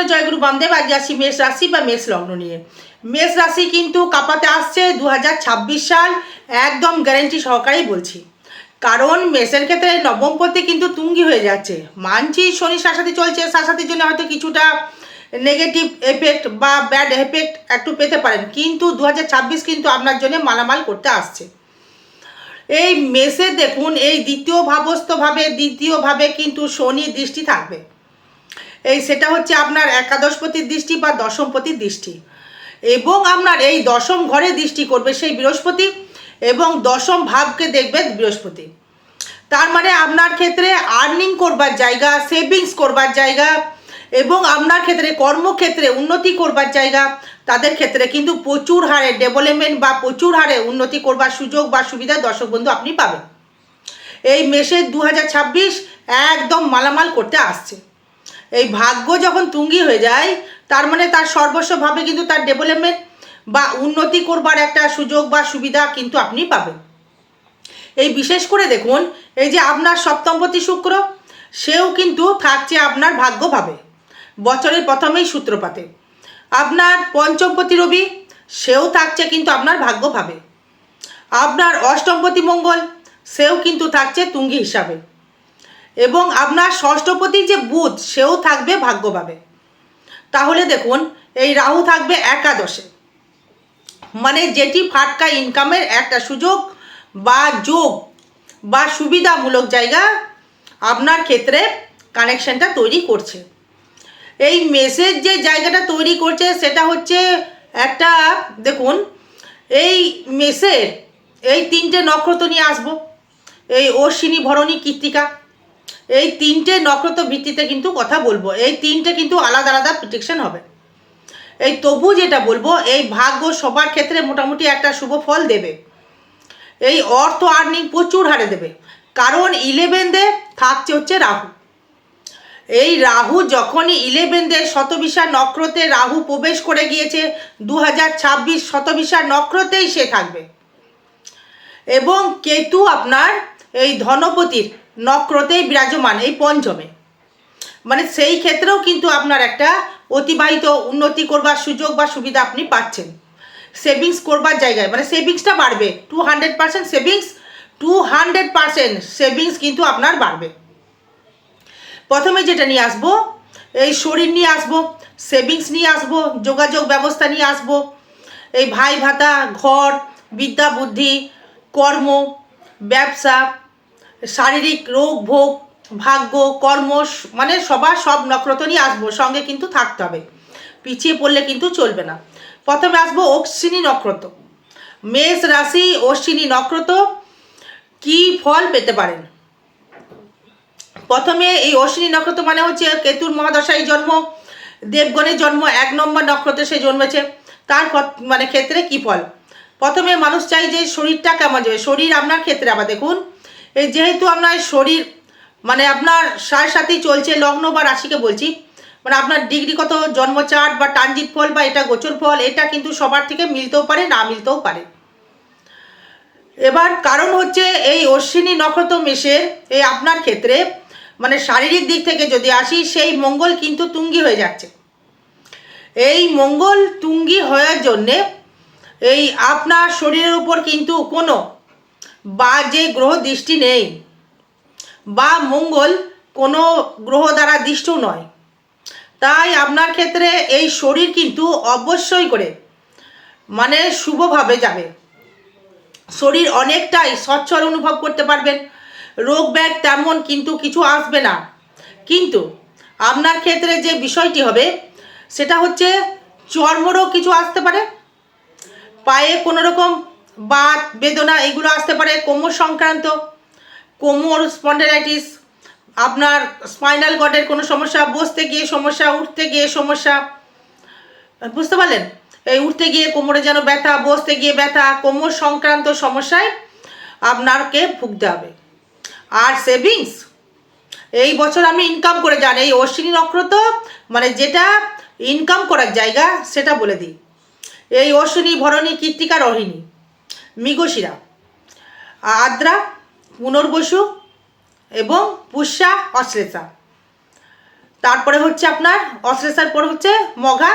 নমস্কার জয়গুরু বামদেব আজ আসি মেষ রাশি বা মেষ লগ্ন নিয়ে। মেষ রাশি কিন্তু কাপাতে আসছে দু হাজার ছাব্বিশ সাল, একদম গ্যারেন্টি সহকারেই বলছি। কারণ মেষের ক্ষেত্রে নবমপতি কিন্তু তুঙ্গি হয়ে যাচ্ছে। মানছি শনি শাসাতি চলছে, শাসাতির জন্য হয়তো কিছুটা নেগেটিভ এফেক্ট বা ব্যাড এফেক্ট একটু পেতে পারেন। কিন্তু দু হাজার ছাব্বিশ কিন্তু আপনার জন্য মালামাল করতে আসছে। এই মেসে দেখুন, এই দ্বিতীয় ভাবস্থভাবে দ্বিতীয়ভাবে কিন্তু শনি দৃষ্টি থাকবে। এই সেটা হচ্ছে আপনার একাদশপতির দৃষ্টি বা দশমপতির দৃষ্টি। এবং আপনার এই দশম ঘরে দৃষ্টি করবে সেই বৃহস্পতি এবং দশম ভাবকে দেখবে বৃহস্পতি। তার মানে আপনার ক্ষেত্রে আর্নিং করবার জায়গা সেভিংস করবার জায়গা এবং আপনার ক্ষেত্রে কর্মক্ষেত্রে উন্নতি করবার জায়গা, তাদের ক্ষেত্রে কিন্তু প্রচুর হারে ডেভেলপমেন্ট বা প্রচুর হারে উন্নতি করবার সুযোগ বা সুবিধা দর্শক বন্ধু আপনি পাবেন। এই মেসের দু একদম মালামাল করতে আসছে। এই ভাগ্য যখন তুঙ্গি হয়ে যায়, তার মানে তার সর্বস্বভাবে কিন্তু তার ডেভেলপমেন্ট বা উন্নতি করবার একটা সুযোগ বা সুবিধা কিন্তু আপনি পাবেন। এই বিশেষ করে দেখুন, এই যে আপনার সপ্তমপতি শুক্র, সেও কিন্তু থাকছে আপনার ভাগ্যভাবে। বছরের প্রথমেই সূত্রপাতে। আপনার পঞ্চমপতি রবি, সেও থাকছে কিন্তু আপনার ভাগ্যভাবে। আপনার অষ্টমপতি মঙ্গল, সেও কিন্তু থাকছে তুঙ্গি হিসাবে। এবং আপনার ষষ্ঠপতি যে বুধ, সেও থাকবে ভাগ্যভাবে। তাহলে দেখুন, এই রাহু থাকবে একাদশে। মানে যেটি ফাটকা ইনকামের একটা সুযোগ বা যোগ বা সুবিধামূলক জায়গা আপনার ক্ষেত্রে কানেকশনটা তৈরি করছে। এই মেসেজ যে জায়গাটা তৈরি করছে, সেটা হচ্ছে একটা, দেখুন, এই মেসের এই তিনটে নক্ষত্র নিয়ে আসব। এই অশ্বিনী ভরণী কৃত্তিকা। এই তিনটে নক্ষত্র ভিত্তিতে কিন্তু কথা বলব। এই তিনটে কিন্তু আলাদা আলাদা প্রিডিকশন হবে। এই তবু যেটা বলব, এই ভাগ্য সবার ক্ষেত্রে মোটামুটি একটা শুভ ফল দেবে। এই অর্থ আর্নিং প্রচুর হারে দেবে। কারণ ইলেভেনদে থাকছে হচ্ছে রাহু। এই রাহু যখনই ইলেভেনদে শতবিশা নক্ষত্রে রাহু প্রবেশ করে গিয়েছে দু হাজার ছাব্বিশ শতবিশা নক্রতেই সে থাকবে। এবং কেতু আপনার এই ধনপতির নক্রতেই বিরাজমান, এই পঞ্চমে। মানে সেই ক্ষেত্রেও কিন্তু আপনার একটা অতিবাহিত উন্নতি করবার সুযোগ বা সুবিধা আপনি পাচ্ছেন। সেভিংস করবার জায়গায় মানে সেভিংসটা বাড়বে। Two hundred percent savings two hundred percent savings কিন্তু আপনার বাড়বে। প্রথমে যেটা নিয়ে আসব, এই শরীর নিয়ে আসব, সেভিংস নিয়ে আসব, যোগাযোগ ব্যবস্থা নিয়ে আসব। এই ভাই ভাতা ঘর বিদ্যা বুদ্ধি কর্ম, ব্যবসা শারীরিক রোগ, ভোগ, ভাগ্য, কর্ম মানে সবার সব নক্ষত্র নিয়ে আসব, সঙ্গে কিন্তু থাকতে হবে। পিছিয়ে পড়লে কিন্তু চলবে না। প্রথমে আসব অশ্বিনী নক্ষত্র। মেষ রাশি, অশ্বিনী নক্ষত্র, কি ফল পেতে পারেন? প্রথমে এই অশ্বিনী নক্ষত্র মানে হচ্ছে কেতুর মহাদশায় জন্ম, দেবগণের জন্ম, এক নম্বর নক্ষত্রে সে জন্মেছে। তার মানে ক্ষেত্রে কি ফল? প্রথমে মানুষ চাই যে শরীরটা কেমন যাবে। শরীর আপনার ক্ষেত্রে আবার দেখুন এই যেহেতু আপনার শরীর মানে আপনার সাড়ে সাথেই চলছে, লগ্ন বা রাশিকে বলছি মানে আপনার ডিগ্রি কত, জন্ম চার্ট বা ট্রানজিট ফল বা এটা গোচর ফল, এটা কিন্তু সবার থেকে মিলতেও পারে, না মিলতেও পারে। এবার কারণ হচ্ছে এই অশ্বিনী নক্ষত্র মেষের এই আপনার ক্ষেত্রে মানে শারীরিক দিক থেকে যদি আসি, সেই মঙ্গল কিন্তু তুঙ্গি হয়ে যাচ্ছে। এই মঙ্গল তুঙ্গি হওয়ার জন্যে, এই আপনার শরীরের উপর কিন্তু কোনো বা যে গ্রহ দৃষ্টি নেই, বা মঙ্গল কোনো গ্রহ দ্বারা দৃষ্ট নয়। তাই আপনার ক্ষেত্রে এই শরীর কিন্তু অবশ্যই করে মানে শুভভাবে যাবে। শরীর অনেকটাই সচ্ছল অনুভব করতে পারবেন। রোগ ব্যাগ তেমন কিন্তু কিছু আসবে না। কিন্তু আপনার ক্ষেত্রে যে বিষয়টি হবে, সেটা হচ্ছে চর্মরোগ কিছু আসতে পারে। পায়ে কোনো রকম বাত, বেদনা, এগুলো আসতে পারে। কোমর সংক্রান্ত কোমর স্পন্ডেলাইটিস আপনার স্পাইনাল গডের কোনো সমস্যা, বসতে গিয়ে সমস্যা, উঠতে গিয়ে সমস্যা। বুঝতে পারলেন? এই উঠতে গিয়ে কোমরে যেন ব্যথা, বসতে গিয়ে ব্যথা, কোমর সংক্রান্ত সমস্যায় আপনাকে ভুগতে হবে। আর সেভিংস, এই বছর আমি ইনকাম করে যান। এই অশ্বিনী নক্ষত্র মানে যেটা ইনকাম করার জায়গা, সেটা বলে দিই। এই অশ্বিনী ভরণী কৃত্তিকা রোহিণী। মৃগশিরা, আদ্রা, পুনর্বসু এবং পুষ্যা অশ্লেষা। তারপরে হচ্ছে আপনার অশ্লেষার পর হচ্ছে মঘা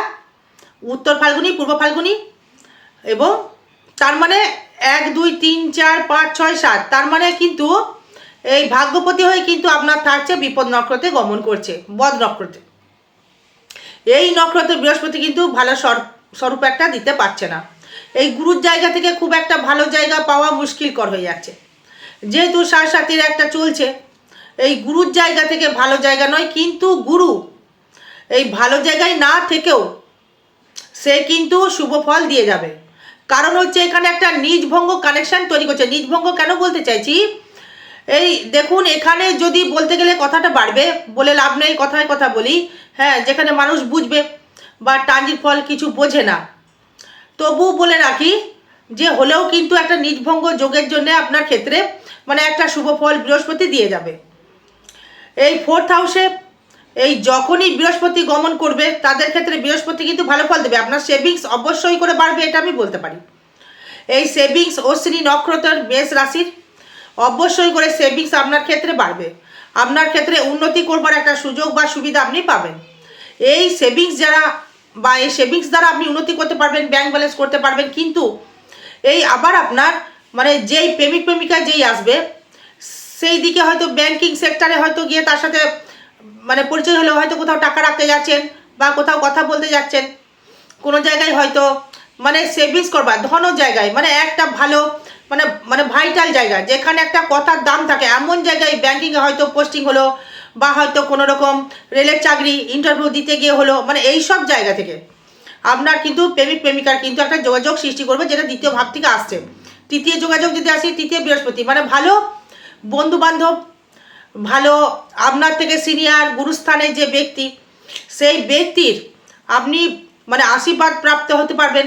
উত্তর ফাল্গুনি, পূর্ব ফাল্গুনি এবং তার মানে এক, দুই, তিন, চার, পাঁচ, ছয়, সাত। তার মানে কিন্তু এই ভাগ্যপতি হয়ে কিন্তু আপনার থাকছে বিপদ নক্ষত্রে গমন করছে, বদ নক্ষত্রে। এই নক্ষত্রে বৃহস্পতি কিন্তু ভালো স্বরূপ একটা দিতে পারছে না। গুরুর জায়গা থেকে খুব একটা ভালো জায়গা পাওয়া মুশকিলকর হয়ে যাচ্ছে। যেহেতু সার সাথীর একটা চলছে, এই গুরুর জায়গা থেকে ভালো জায়গা নয়, কিন্তু গুরু এই ভালো জায়গায় না থেকেও সে কিন্তু শুভ ফল দিয়ে যাবে। কারণ হচ্ছে এখানে একটা নিজভঙ্গ কানেকশন তৈরি করছে। নিজভঙ্গ কেন বলতে চাইছি? এই দেখুন, এখানে যদি বলতে গেলে কথাটা বাড়বে, বলে লাভ নেই, কথায় কথা বলি। হ্যাঁ যেখানে মানুষ বুঝবে বা টাঞ্জির ফল কিছু বোঝে না। তবু বলে রাখি যে হলেও কিন্তু একটা নিজভঙ্গ যোগের জন্য আপনার ক্ষেত্রে মানে একটা শুভ ফল বৃহস্পতি দিয়ে যাবে। এই ফোর্থ হাউসে এই যখনই বৃহস্পতি গমন করবে, তাদের ক্ষেত্রে বৃহস্পতি কিন্তু ভালো ফল দেবে। আপনার সেভিংস অবশ্যই করে বাড়বে, এটা আমি বলতে পারি। এই সেভিংস অশ্বিনী নক্ষত্রের মেষ রাশির অবশ্যই করে সেভিংস আপনার ক্ষেত্রে বাড়বে। আপনার ক্ষেত্রে উন্নতি করবার একটা সুযোগ বা সুবিধা আপনি পাবেন। এই সেভিংস যারা বা এই সেভিংস দ্বারা আপনি উন্নতি করতে পারবেন ব্যাংক ব্যালেন্স করতে পারবেন, কিন্তু এই আবার আপনার মানে যেই প্রেমিক প্রেমিকা যেই আসবে, সেই দিকে হয়তো ব্যাংকিং সেক্টরে হয়তো গিয়ে তার সাথে মানে পরিচয় হলে হয়তো কোথাও টাকা রাখতে যাচ্ছেন বা কোথাও কথা বলতে যাচ্ছেন, কোনো জায়গায় হয়তো মানে সেভিংস করবার, ধন জায়গায় মানে একটা ভালো মানে মানে ভাইটাল জায়গা, যেখানে একটা কথার দাম থাকে, এমন জায়গায় ব্যাংকিংয়ে হয়তো পোস্টিং হলো বা হয়তো কোনো রকম রেলের চাকরি ইন্টারভিউ দিতে গিয়ে হলো মানে এই সব জায়গা থেকে আপনার কিন্তু প্রেমিক, প্রেমিকার কিন্তু একটা যোগাযোগ সৃষ্টি করবে, যেটা দ্বিতীয় ভাব থেকে আসছে। তৃতীয় যোগাযোগ যদি আসি, তৃতীয় বৃহস্পতি মানে ভালো বন্ধু বান্ধব ভালো আপনার থেকে সিনিয়র গুরুস্থানের যে ব্যক্তি, সেই ব্যক্তির আপনি মানে আশীর্বাদ প্রাপ্ত হতে পারবেন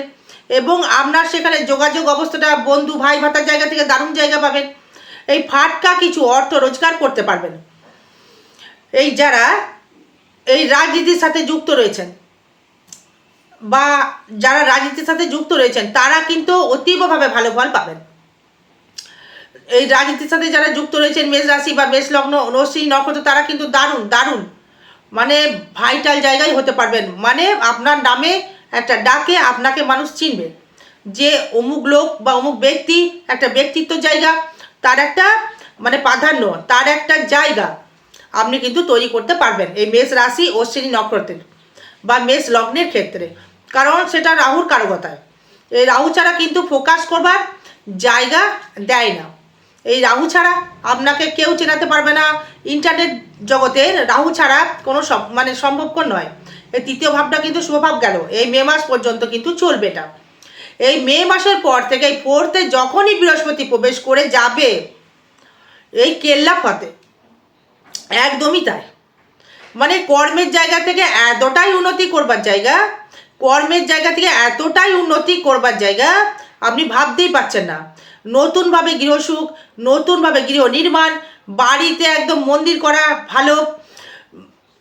এবং আপনার সেখানে যোগাযোগ অবস্থাটা বন্ধু ভাই ভাতার জায়গা থেকে দারুণ জায়গা পাবেন। এই ফাটকা কিছু অর্থ রোজগার করতে পারবেন। এই যারা এই রাজনীতির সাথে যুক্ত রয়েছেন বা যারা রাজনীতির সাথে যুক্ত রয়েছেন, তারা কিন্তু অতীবভাবে ভালো ফল পাবেন। এই রাজনীতির সাথে যারা যুক্ত রয়েছেন, মেষ রাশি বা মেষ লগ্ন রশ্মি নক্ষত্র, তারা কিন্তু দারুণ দারুণ। মানে ভাইটাল জায়গায় হতে পারবেন। মানে আপনার নামে একটা ডাকে আপনাকে মানুষ চিনবে। যে অমুক লোক বা অমুক ব্যক্তি, একটা ব্যক্তিত্ব জায়গা, তার একটা মানে প্রাধান্য, তার একটা জায়গা। আপনি কিন্তু তৈরি করতে পারবেন এই মেষ রাশি অশ্বিনী নক্ষত্রের বা মেষ লগ্নের ক্ষেত্রে। কারণ সেটা রাহুর কারকতায়। এই রাহু ছাড়া কিন্তু ফোকাস করবার জায়গা দেয় না। এই রাহু ছাড়া আপনাকে কেউ চেনাতে পারবে না। ইন্টারনেট জগতে রাহু ছাড়া কোনো মানে সম্ভবপর নয়। এই তৃতীয় ভাবটা কিন্তু শুভভাব গেল। এই মে মাস পর্যন্ত কিন্তু চলবে এটা। এই মে মাসের পর থেকে এই ফোর্থে যখনই বৃহস্পতি প্রবেশ করে যাবে, এই কেল্লা ফতে একদমই তাই। মানে কর্মের জায়গা থেকে এতটাই উন্নতি করবার জায়গা, কর্মের জায়গা থেকে এতটাই উন্নতি করবার জায়গা, আপনি ভাবতেই পারছেন না। নতুনভাবে গৃহসুখ নতুনভাবে গৃহ নির্মাণ, বাড়িতে একদম মন্দির করা ভালো।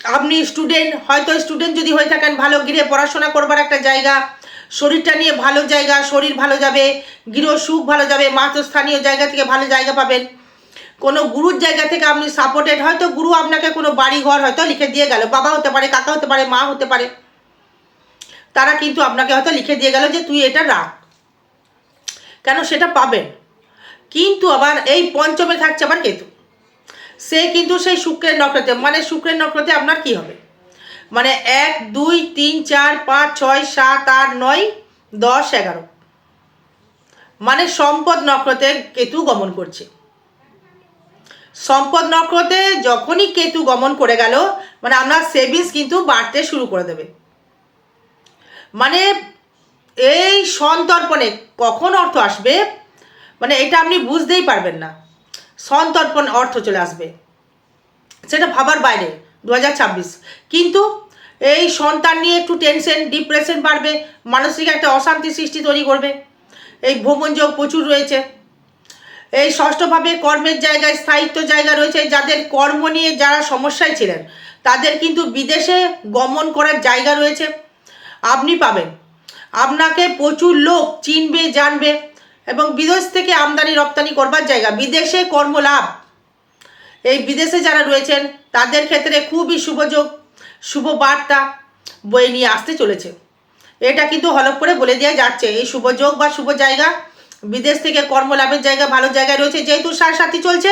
আপনি স্টুডেন্ট হয়তো স্টুডেন্ট যদি হয়ে থাকেন, ভালো গৃহে পড়াশোনা করবার একটা জায়গা, শরীরটা নিয়ে ভালো জায়গা, শরীর ভালো যাবে, গৃহ সুখ ভালো যাবে, মাতৃস্থানীয় জায়গা থেকে ভালো জায়গা পাবেন। কোনো গুরুর জায়গা থেকে আপনি সাপোর্টেড হয়তো গুরু আপনাকে কোনো বাড়ি ঘর হয়তো লিখে দিয়ে গেল, বাবা হতে পারে, কাকা হতে পারে, মা হতে পারে। তারা কিন্তু আপনাকে হয়তো লিখে দিয়ে গেল যে তুই এটা রাখ। কেন সেটা পাবেন কিন্তু আবার এই পঞ্চমে থাকছে আবার কেতু। সে কিন্তু সেই শুক্রের নক্ষত্রে মানে শুক্রের নক্ষত্রে আপনার কি হবে? মানে এক, দুই, তিন, চার, পাঁচ, ছয়, সাত, আট, নয়, দশ, এগারো। মানে সম্পদ নক্ষত্রে কেতু গমন করছে। সম্পদ নক্ষত্রে যখনই কেতু গমন করে গেল মানে আপনার সেভিংস কিন্তু বাড়তে শুরু করে দেবে। মানে এই সন্তর্পণে কখন অর্থ আসবে? মানে এটা আপনি বুঝতেই পারবেন না। সন্তর্পণ অর্থ চলে আসবে। সেটা ভাবার বাইরে দু হাজার ছাব্বিশ। কিন্তু এই সন্তান নিয়ে একটু টেনশন ডিপ্রেশন বাড়বে, মানসিক একটা অশান্তি সৃষ্টি তৈরি করবে। এই ভ্রমণ যোগ প্রচুর রয়েছে। এই ষষ্ঠভাবে কর্মের জায়গায়, স্থায়িত্ব জায়গা রয়েছে। যাদের কর্ম নিয়ে যারা সমস্যায় ছিলেন, তাদের কিন্তু বিদেশে গমন করার জায়গা রয়েছে। আপনি পাবেন। আপনাকে প্রচুর লোক চিনবে, জানবে এবং বিদেশ থেকে আমদানি, রপ্তানি করবার জায়গা। বিদেশে কর্মলাভ এই বিদেশে যারা রয়েছেন, তাদের ক্ষেত্রে খুবই শুভযোগ শুভ বার্তা বয়ে নিয়ে আসতে চলেছে। এটা কিন্তু হলপ করে বলে দেওয়া যাচ্ছে। এই শুভযোগ বা শুভ জায়গা বিদেশ থেকে কর্মলাভের জায়গা, ভালো জায়গায় রয়েছে, যেহেতু সার সাথী চলছে,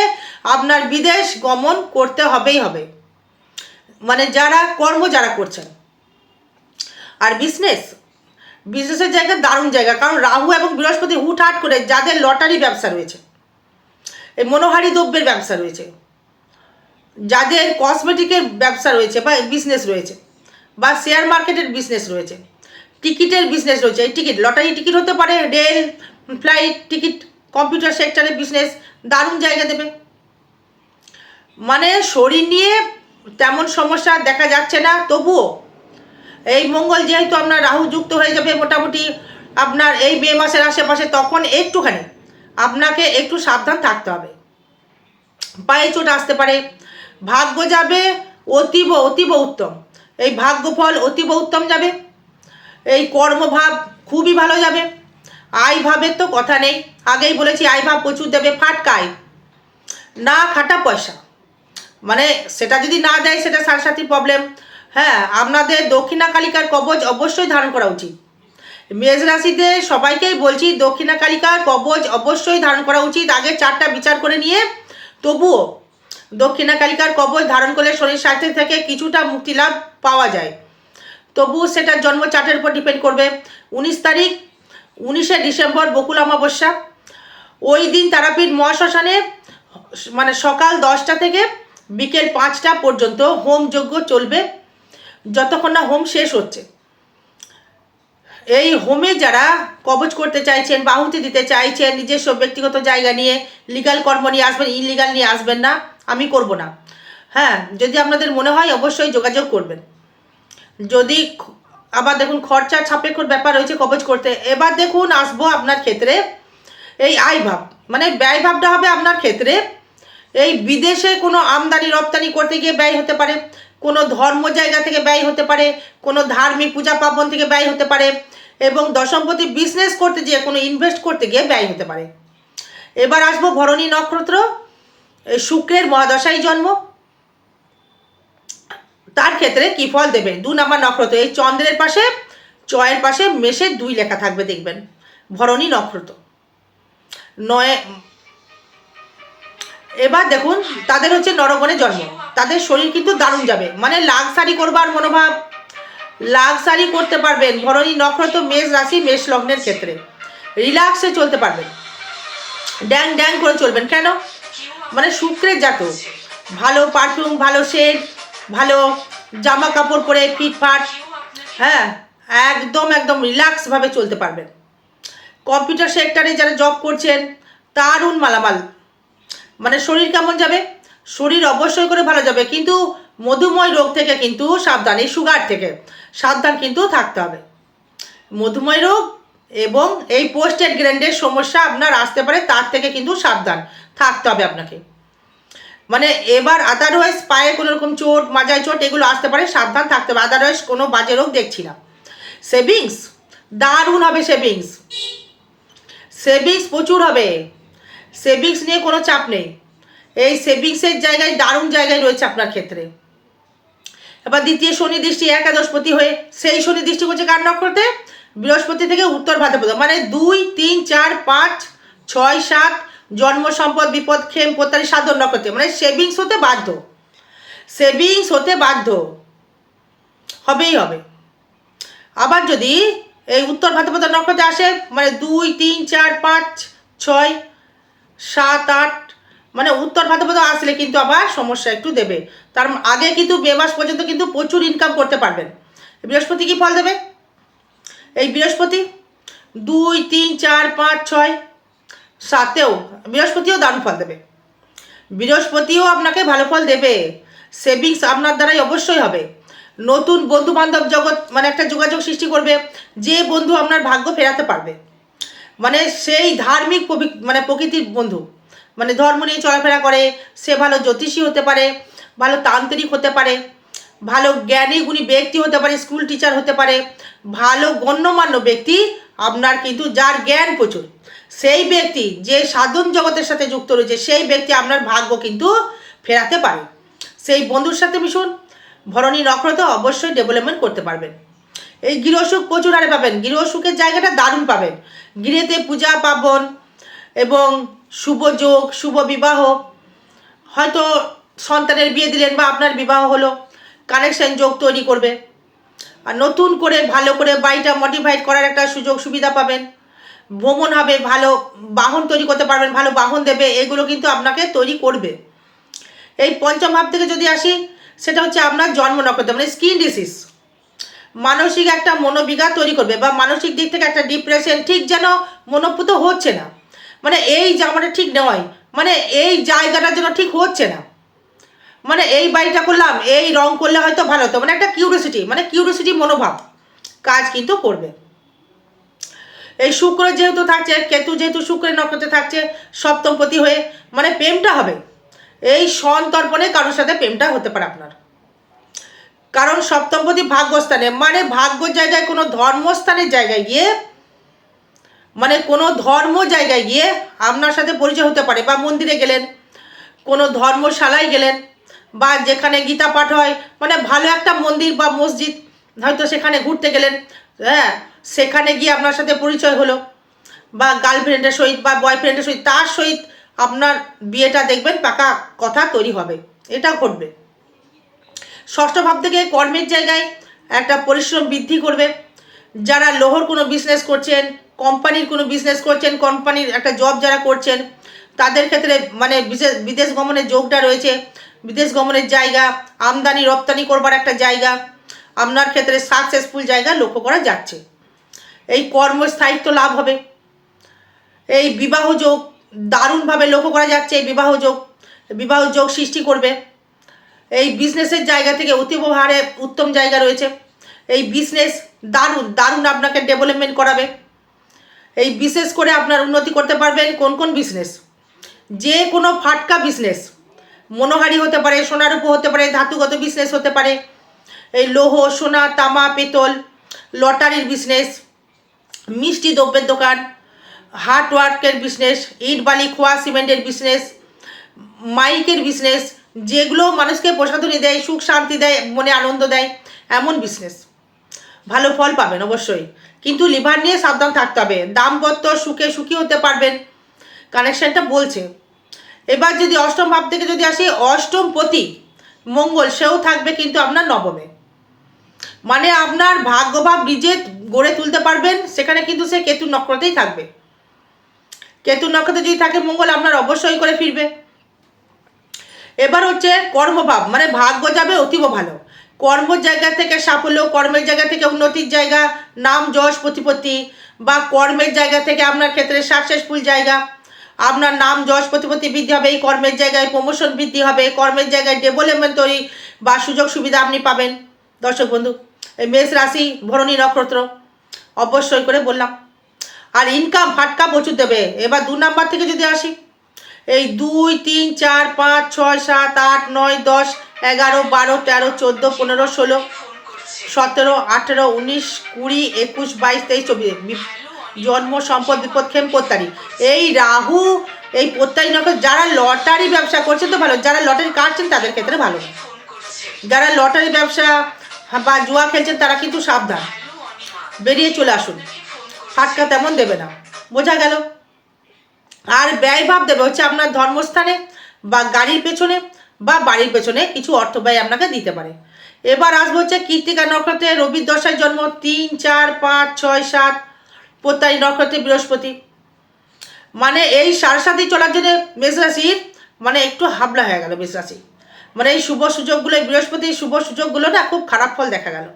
আপনার বিদেশ গমন করতে হবেই হবে। মানে যারা কর্ম যারা করছেন। আর বিজনেস বিজনেসের জায়গা দারুণ জায়গা, কারণ রাহু এবং বৃহস্পতি হুটহাট করে যাদের লটারি ব্যবসা রয়েছে, এই মনোহারি দ্রব্যের ব্যবসা রয়েছে, যাদের কসমেটিকের ব্যবসা রয়েছে বা বিজনেস রয়েছে, বা শেয়ার মার্কেটের বিজনেস রয়েছে টিকিটের বিজনেস রয়েছে, এই টিকিট লটারি টিকিট হতে পারে রেল ফ্লাইট, টিকিট, কম্পিউটার সেক্টরের বিজনেস দারুণ জায়গা দেবে। মানে শরীর নিয়ে তেমন সমস্যা দেখা যাচ্ছে না, তবুও এই মঙ্গল যেহেতু আপনার রাহু যুক্ত হয়ে যাবে মোটামুটি, আপনার এই মে মাসের আশেপাশে, তখন একটুখানি আপনাকে একটু সাবধান থাকতে হবে। পায়ে চোট আসতে পারে। ভাগ্য যাবে অতীব অতীব উত্তম। এই ভাগ্যফল অতীব উত্তম যাবে। এই কর্মভাব খুবই ভালো যাবে। আয় ভাবের তো কথা নেই। আগেই বলেছি আয় ভাব প্রচুর দেবে, ফাটকায়। না খাটা পয়সা। মানে সেটা যদি না দেয়, সেটা সারসাথী প্রবলেম হ্যাঁ আপনাদের দক্ষিণা কালিকার অবশ্যই ধারণ করা উচিত। মেষ রাশিতে সবাইকেই বলছি দক্ষিণা কালিকার অবশ্যই ধারণ করা উচিত। আগে চারটা বিচার করে নিয়ে, তবুও দক্ষিণা কালিকার ধারণ করলে শরীর স্বাস্থ্য থেকে কিছুটা মুক্তি লাভ পাওয়া যায়। তবু সেটা জন্ম চার্টের উপর ডিপেন্ড করবে। উনিশ তারিখ উনিশে ডিসেম্বর বকুল অমাবস্যা। ওই দিন তারাপীঠ মহাশ্মশানে মানে সকাল দশটা থেকে বিকেল পাঁচটা পর্যন্ত হোম যজ্ঞ চলবে, যতক্ষণ না হোম শেষ হচ্ছে। এই হোমে যারা কবচ করতে চাইছেন বাহুতি দিতে চাইছেন, নিজস্ব ব্যক্তিগত জায়গা নিয়ে লিগাল কর্ম নিয়ে আসবেন ইলিগাল নিয়ে আসবেন না, আমি করব না। হ্যাঁ যদি আপনাদের মনে হয় অবশ্যই যোগাযোগ করবেন। যদি আবার দেখুন, খরচা সাপেক্ষর ব্যাপার রয়েছে কবচ করতে। এবার দেখুন, আসব আপনার ক্ষেত্রে এই আয় ভাব। মানে ব্যয় ভাবটা হবে আপনার ক্ষেত্রে এই বিদেশে কোনো আমদানি, রপ্তানি করতে গিয়ে ব্যয় হতে পারে। কোনো ধর্ম জায়গা থেকে ব্যয় হতে পারে, কোনো ধার্মিক পূজা পার্বণ থেকে ব্যয় হতে পারে এবং দশমপতি বিজনেস করতে গিয়ে, কোনো ইনভেস্ট করতে গিয়ে ব্যয় হতে পারে। এবার আসব ভরণী নক্ষত্র শুক্রের মহাদশাই জন্ম। তার ক্ষেত্রে কি ফল দেবে? দু নাম্বার নক্ষত্র, এই চন্দ্রের পাশে চয়ের পাশে মেষের দুই লেখা থাকবে দেখবেন। ভরণী নক্ষত্র। নয়, এবার দেখুন, তাদের হচ্ছে নরগণে জন্ম। তাদের শরীর কিন্তু দারুণ যাবে। মানে লাক্সারি করবার মনোভাব লাক্সারি করতে পারবেন। ভরণী নক্ষত্র, মেষ রাশি, মেষ লগ্নের ক্ষেত্রে। রিল্যাক্সে চলতে পারবেন। ড্যাং ড্যাং করে চলবেন। কেন? মানে শুক্রের জাত ভালো পারফিউম ভালো শেড ভালো জামা কাপড় পরে ফিটফাট হ্যাঁ একদম একদম রিল্যাক্সভাবে চলতে পারবেন কম্পিউটার সেক্টরে যারা জব করছেন, দারুণ মালামাল। মানে শরীর কেমন যাবে? শরীর অবশ্যই করে ভালো যাবে, কিন্তু মধুময় রোগ থেকে কিন্তু সাবধান, এই সুগার থেকে সাবধান কিন্তু থাকতে হবে। মধুময় রোগ এবং এই পোস্টেড গ্র্যান্ডের সমস্যা আপনার আসতে পারে, তার থেকে কিন্তু সাবধান থাকতে হবে আপনাকে। মানে এবার আদারওয়াইজ পায়ে কোনো রকম চোট, মাজায় চোট, এগুলো আসতে পারে, সাবধান থাকতে হবে। আদারওয়াইজ কোনো বাজে রোগ দেখছি না। সেভিংস দারুণ হবে সেভিংস সেভিংস প্রচুর হবে। সেভিংস নিয়ে কোনো চাপ নেই। এই সেভিংসের জায়গায়, দারুণ জায়গায় রয়েছে আপনার ক্ষেত্রে। এবার দ্বিতীয় শনি দৃষ্টি একাদশপতি হয়ে, সেই শনি দৃষ্টি করছে কার নক্ষত্রে? বৃহস্পতি থেকে উত্তর ভাদ্রপদ। মানে দুই, তিন, চার, পাঁচ, ছয়, সাত জন্ম, সম্পদ, বিপদ, ক্ষেম প্রত্যারী সাধন, নক্ষত্রে মানে সেভিংস হতে বাধ্য। সেভিংস হতে বাধ্য। হবেই হবে। আবার যদি এই উত্তর ভাদ্রপদ নক্ষত্রে আসে মানে দুই, তিন, চার, পাঁচ, ছয়, সাত, আট মানে উত্তর ভাদ্রপদ আসলে কিন্তু আবার সমস্যা একটু দেবে। তার আগে কিন্তু মে মাস পর্যন্ত কিন্তু প্রচুর ইনকাম করতে পারবেন। বৃহস্পতি কি ফল দেবে? এই বৃহস্পতি, দুই, তিন, চার, পাঁচ, ছয় সাতেও, বৃহস্পতিও দারুণ ফল দেবে। বৃহস্পতিও আপনাকে ভালো ফল দেবে। সেভিংস আপনার দ্বারাই অবশ্যই হবে। নতুন বন্ধু বান্ধব জগৎ মানে একটা যোগাযোগ সৃষ্টি করবে, যে বন্ধু আপনার ভাগ্য ফেরাতে পারবে। মানে সেই ধার্মিক মানে প্রকৃতির বন্ধু। মানে ধর্ম নিয়ে চলাফেরা করে, সে ভালো জ্যোতিষী হতে পারে, ভালো তান্ত্রিক হতে পারে, ভালো জ্ঞানী গুণী ব্যক্তি হতে পারে, স্কুল টিচার হতে পারে, ভালো গণ্যমান্য ব্যক্তি আপনার কিন্তু, যার জ্ঞান প্রচুর। সেই ব্যক্তি যে সাধন জগতের সাথে যুক্ত রয়েছে, সেই ব্যক্তি আপনার ভাগ্য কিন্তু ফেরাতে পারে। সেই বন্ধুর সাথে মিশুন, ভরণী নক্ষত্র অবশ্যই ডেভেলপমেন্ট করতে পারবেন। এই গৃহসুখ প্রচুর হারে পাবেন, গৃহসুখের জায়গাটা দারুণ পাবেন। গৃহেতে পূজা, পার্বণ এবং শুভ যোগ, শুভ বিবাহ। হয়তো সন্তানের বিয়ে দিলেন বা আপনার বিবাহ হলো কানেকশন যোগ তৈরি করবে। আর নতুন করে ভালো করে বাড়িটা মডিফাইড করার একটা সুযোগ সুবিধা পাবেন। ভ্রমণ হবে, ভালো বাহন তৈরি করতে পারবেন, ভালো বাহন দেবে, এগুলো কিন্তু আপনাকে তৈরি করবে। এই পঞ্চম ভাব থেকে যদি আসি, সেটা হচ্ছে আপনার জন্ম নক্ষত্র মানে স্কিন ডিসিজ মানসিক একটা মনোবিঘাত তৈরি করবে বা মানসিক দিক থেকে একটা ডিপ্রেশন ঠিক যেন মনোপুত হচ্ছে না। মানে এই জামাটা ঠিক নয় মানে এই জায়গাটা যেন ঠিক হচ্ছে না। মানে এই বাড়িটা করলাম, এই রং করলে হয়তো ভালো হতো মানে একটা কিউরিয়াসিটি মানে কিউরিয়াসিটি মনোভাব কাজ কিন্তু করবে। এই শুক্র যেহেতু থাকছে, কেতু যেহেতু শুক্রের নক্ষত্রে থাকছে, সপ্তমপতি হয়ে মানে প্রেমটা হবে। এই সন্তর্পণে কারোর সাথে প্রেমটা হতে পারে আপনার। কারণ সপ্তমপতি ভাগ্যস্থানে মানে ভাগ্য জায়গায় কোনো ধর্মস্থানের জায়গায় গিয়ে মানে কোনো ধর্ম জায়গায় গিয়ে আপনার সাথে পরিচয় হতে পারে, বা মন্দিরে গেলেন, কোনো ধর্মশালায় গেলেন, বা যেখানে গীতা পাঠ হয় মানে ভালো একটা মন্দির বা মসজিদ, হয়তো সেখানে ঘুরতে গেলেন হ্যাঁ সেখানে গিয়ে আপনার সাথে পরিচয় হলো, বা গার্লফ্রেন্ডের সহিত, বা বয়ফ্রেন্ডের সহিত, তার সহিত আপনার বিয়েটা দেখবেন, পাকা কথা তৈরি হবে। এটা ঘটবে। ষষ্ঠ ভাব থেকে কর্মের জায়গায় একটা পরিশ্রম বৃদ্ধি করবে। যারা লোহর কোনো বিজনেস করছেন কোম্পানির কোনো বিজনেস করছেন কোম্পানির একটা জব যারা করছেন, তাদের ক্ষেত্রে মানে বিশেষ বিদেশ গমনের যোগটা রয়েছে। বিদেশ গমনের জায়গা আমদানি রপ্তানি করবার একটা জায়গা, আপনার ক্ষেত্রে সাকসেসফুল জায়গা লক্ষ্য করা যাচ্ছে। এই কর্মস্থায়িত্ব লাভ হবে। এই বিবাহ যোগ দারুণভাবে লক্ষ্য করা যাচ্ছে এই বিবাহ যোগ। বিবাহ যোগ সৃষ্টি করবে। এই বিজনেসের জায়গা থেকে অতীব হারে উত্তম জায়গা রয়েছে। এই বিজনেস দারুণ দারুণ আপনাকে ডেভেলপমেন্ট করাবে। এই বিশেষ করে আপনার উন্নতি করতে পারবেন কোন কোন বিজনেস যে কোনো ফাটকা বিজনেস মনোহারি হতে পারে সোনার উপর হতে পারে, ধাতুগত বিজনেস হতে পারে। এই লৌহ, সোনা, তামা, পেতল, লটারির বিজনেস মিষ্টি দ্রব্যের দোকান হার্ট ওয়ার্কের বিজনেস ইট বালি, খোয়া সিমেন্টের বিজনেস মাইকের বিজনেস যেগুলো মানুষকে প্রসাধনী দেয়, সুখ শান্তি দেয়, মনে আনন্দ দেয়, এমন বিজনেস ভালো ফল পাবেন অবশ্যই। কিন্তু লিভার নিয়ে সাবধান থাকতে হবে। দাম্পত্য সুখে সুখী হতে পারবেন। কানেকশানটা বলছে। এবার যদি অষ্টম ভাব থেকে যদি আসি, অষ্টম পতি, মঙ্গল, সেও থাকবে কিন্তু আপনার নবমে। মানে আপনার ভাগ্যভাব নিজে গড়ে তুলতে পারবেন, সেখানে কিন্তু সে কেতু নক্ষত্রেই থাকবে। কেতু নক্ষত্রে যদি থাকে মঙ্গল, আপনার অবশ্যই করে ফিরবে। এবার হচ্ছে কর্মভাব মানে ভাগ্য যাবে অতীব ভালো। কর্মের জায়গা থেকে সাফল্য, কর্মের জায়গা থেকে উন্নতির জায়গা, নাম, যশ, প্রতিপত্তি, বা কর্মের জায়গা থেকে আপনার ক্ষেত্রে সাকসেসফুল জায়গা। আপনার নাম, যশ, প্রতিপত্তি বৃদ্ধি হবে, এই কর্মের জায়গায় প্রমোশন বৃদ্ধি হবে, কর্মের জায়গায় ডেভেলপমেন্ট তৈরি বা সুযোগ সুবিধা আপনি পাবেন। দর্শক বন্ধু মেষ রাশি ভরণী নক্ষত্র। অবশ্যই করে বললাম। আর ইনকাম ফাটকা প্রচুর দেবে। এবার দু নাম্বার থেকে যদি আসি, এই দুই, তিন, চার, পাঁচ, ছয়, সাত, আট, নয়, দশ, এগারো, বারো, তেরো, চোদ্দ, পনেরো, ষোলো, সতেরো, আঠেরো, উনিশ, কুড়ি, একুশ, বাইশ, তেইশ, চব্বিশ জন্ম, সম্পদ, বিপদ খেম প্রত্যারি এই রাহু, এই প্রত্যারি নক্ষত্র, যারা লটারি ব্যবসা করছেন তো ভালো, যারা লটারি কাটছেন তাদের ক্ষেত্রে ভালো। যারা লটারি ব্যবসা বা জুয়া খেলছেন তারা কিন্তু সাবধান। বেরিয়ে চলে আসুন। ফাটকা তেমন দেবে না। বোঝা গেল? আর ব্যয়ভাব দেবে। হচ্ছে আপনার ধর্মস্থানে বা গাড়ির পেছনে বা বাড়ির পেছনে কিছু অর্থ ব্যয় আপনাকে দিতে পারে। এবার আসব হচ্ছে কীর্তিকা নক্ষত্রে। রবির দশায় জন্ম। তিন, চার, পাঁচ, ছয়, সাত। প্রত্যায়ী নক্ষত্রে বৃহস্পতি। মানে এই সাড়ে চলার জন্য মেষ রাশির মানে একটু হাবলা হয়ে গেল মেষ রাশি। মানে এই শুভ সুযোগগুলো, এই বৃহস্পতির শুভ সুযোগগুলো না খুব খারাপ ফল দেখা গেল।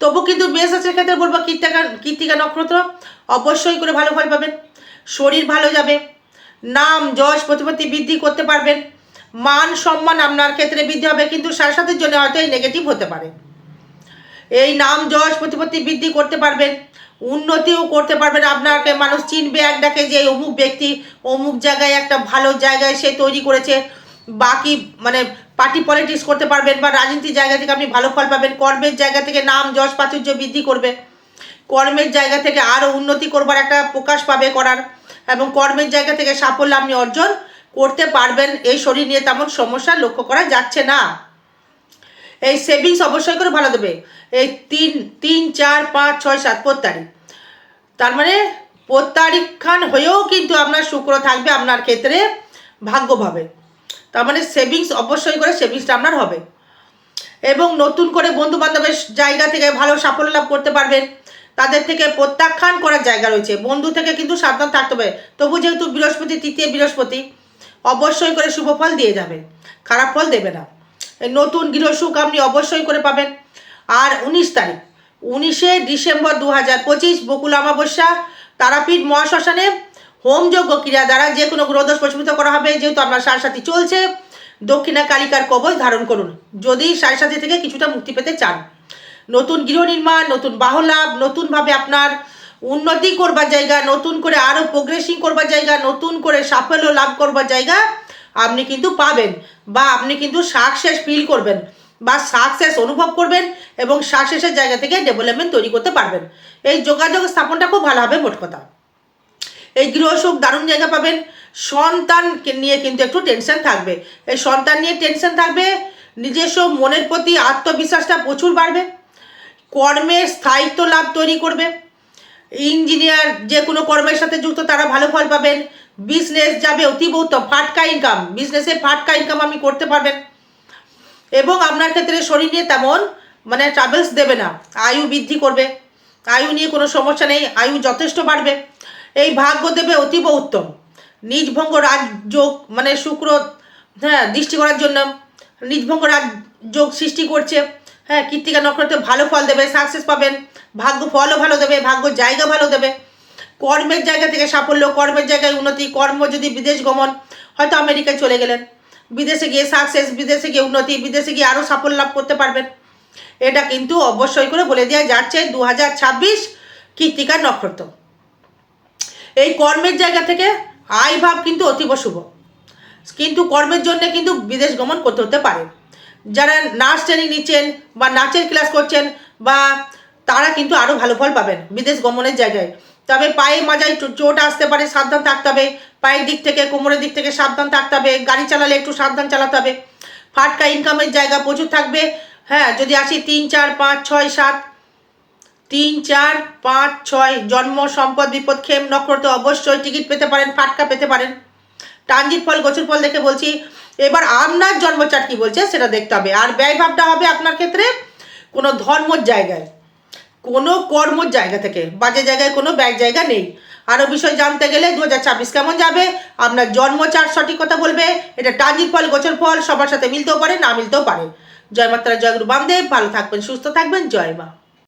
তবু কিন্তু মেষ ক্ষেত্রে বলব কীর্তিকা কীর্তিকা নক্ষত্র অবশ্যই করে ভালো ফল পাবেন। শরীর ভালো যাবে। নাম, যশ, প্রতিপত্তি বৃদ্ধি করতে পারবেন। মান, সম্মান আপনার ক্ষেত্রে বৃদ্ধি হবে, কিন্তু সাতের জন্য হয়তো এই নেগেটিভ হতে পারে। এই নাম, যশ, প্রতিপত্তি বৃদ্ধি করতে পারবেন। উন্নতিও করতে পারবেন আপনাকে। মানুষ চিনবে এক ডাকে যে অমুক ব্যক্তি অমুক জায়গায় একটা ভালো জায়গায় সে তৈরি করেছে। বাকি মানে পার্টি পলিটিক্স করতে পারবেন বা রাজনীতির জায়গা থেকে আপনি ভালো ফল পাবেন, কর্মের জায়গা থেকে নাম, যশ, প্রাচুর্য বৃদ্ধি করবে। কর্মের জায়গা থেকে আরও উন্নতি করবার একটা প্রকাশ পাবে করার এবং কর্মের জায়গা থেকে সাফল্য আপনি অর্জন করতে পারবেন। এই শরীর নিয়ে তেমন সমস্যা লক্ষ্য করা যাচ্ছে না। এই সেভিংস অবশ্যই করে ভালো দেবে। এই তিন তিন, চার, পাঁচ, ছয়, সাত পর তারিখ তার মানে প্রত্যারিক খান হয়েও কিন্তু আপনার শুক্র থাকবে আপনার ক্ষেত্রে ভাগ্যভাবে তার মানে সেভিংস অবশ্যই করে সেভিংসটা আপনার হবে। এবং নতুন করে বন্ধু বান্ধবের জায়গা থেকে ভালো সাফল্য লাভ করতে পারবেন। তাদের থেকে প্রত্যাখ্যান করার জায়গা রয়েছে। বন্ধু থেকে কিন্তু সাবধান থাকতে হবে। তবু যেহেতু বৃহস্পতি, তৃতীয় বৃহস্পতি, অবশ্যই করে শুভ ফল দিয়ে যাবে। খারাপ ফল দেবে না। নতুন গৃহসুখ আপনি অবশ্যই করে পাবেন। আর উনিশ তারিখ, উনিশে ডিসেম্বর দু হাজার পঁচিশ, বকুল অমাবস্যা, তারাপীঠ মহাশ্মশানে হোমযজ্ঞ ক্রিয়া দ্বারা যে কোনো গ্রহদোষ প্রশমিত করা হবে, যেহেতু আপনার সারসাথী চলছে, দক্ষিণা কালিকার কবচ ধারণ করুন। যদি সারসাথী থেকে কিছুটা মুক্তি পেতে চান, নতুন গৃহ নির্মাণ, নতুন বাহন লাভ, নতুনভাবে আপনার উন্নতি করবার জায়গা, নতুন করে আরও প্রোগ্রেসিং করবার জায়গা, নতুন করে সাফল্য লাভ করবার জায়গা, আপনি কিন্তু পাবেন বা আপনি কিন্তু সাকসেস ফিল করবেন বা সাকসেস অনুভব করবেন এবং সাকসেসের জায়গা থেকে ডেভেলপমেন্ট তৈরি করতে পারবেন। এই যোগাযোগ স্থাপনটা খুব ভালো হবে, মোট কথা। এই গৃহসুখ দারুণ জায়গা পাবেন। সন্তানকে নিয়ে কিন্তু একটু টেনশন থাকবে। এই সন্তান নিয়ে টেনশন থাকবে, নিজস্ব মনের প্রতি আত্মবিশ্বাসটা প্রচুর বাড়বে কর্মের স্থায়িত্ব লাভ তৈরি করবে। ইঞ্জিনিয়ার যে কোনো কর্মের সাথে যুক্ত তারা ভালো ফল পাবেন। বিজনেস যাবে অতীব ফাটকা ইনকাম বিজনেসে ফাটকা ইনকাম আপনি করতে পারবেন। এবং আপনার ক্ষেত্রে শরীর নিয়ে তেমন মানে ট্রাভেলস দেবে না। আয়ু বৃদ্ধি করবে। আয়ু নিয়ে কোনো সমস্যা নেই, আয়ু যথেষ্ট বাড়বে। এই ভাগ্য দেবে অতীব উত্তম। নিজভঙ্গ রাজযোগ মানে শুক্র হ্যাঁ দৃষ্টি করার জন্য নিজভঙ্গ রাজযোগ সৃষ্টি করছে। হ্যাঁ কৃত্তিকা নক্ষত্রে ভালো ফল দেবে সাকসেস পাবেন। ভাগ্য ফলও ভালো দেবে, ভাগ্য জায়গা ভালো দেবে। কর্মের জায়গা থেকে সাফল্য, কর্মের জায়গায় উন্নতি, কর্ম যদি বিদেশ গমন, হয়তো আমেরিকায় চলে গেলেন। বিদেশে গিয়ে সাকসেস বিদেশে গিয়ে উন্নতি, বিদেশে গিয়ে আরও সাফল্য লাভ করতে পারবেন। এটা কিন্তু অবশ্যই করে বলে দেওয়া যাচ্ছে দু হাজার ছাব্বিশ কৃত্তিকার নক্ষত্র। এই কর্মের জায়গা থেকে আয় ভাব কিন্তু অতীব শুভ। কিন্তু কর্মের জন্য কিন্তু বিদেশ গমন করতে হতে পারে। যারা নাচ ট্রেনিং নিচ্ছেন বা নাচের ক্লাস করছেন বা তারা কিন্তু আরও ভালো ফল পাবেন বিদেশ গমনের জায়গায়। তবে পায়ে মাজায় চোট আসতে পারে, সাবধান থাকতে হবে। পায়ের দিক থেকে, কোমরের দিক থেকে সাবধান থাকতে হবে। গাড়ি চালালে একটু সাবধান চালাতে হবে। ফাটকা ইনকামের জায়গা প্রচুর থাকবে। হ্যাঁ যদি আসি তিন, চার, পাঁচ, ছয়, সাত তিন, চার, পাঁচ, ছয়, জন্ম, সম্পদ, বিপদ খেম নক্ষত্র, অবশ্যই টিকিট পেতে পারেন, ফাটকা পেতে পারেন। ট্রানজিট ফল গোচর ফল দেখে বলছি, এবার আপনার জন্মচাট কি বলছে সেটা দেখতে হবে। আর ব্যয় ভাবটা হবে আপনার ক্ষেত্রে কোনো ধর্মর জায়গায়, কোনো কর্মর জায়গা থেকে, বাজে জায়গায় কোনো ব্যয় জায়গা নেই। আরও বিষয় জানতে গেলে দু হাজার ছাব্বিশ কেমন যাবে, আপনার জন্মচার সঠিক কথা বলবে, এটা ট্রানজিট ফল গোচর ফল, সবার সাথে মিলতেও পারে, না মিলতেও পারে। জয় মাত্রা, জয় গুরু বামদেব, ভালো থাকবেন, সুস্থ থাকবেন, জয় মা।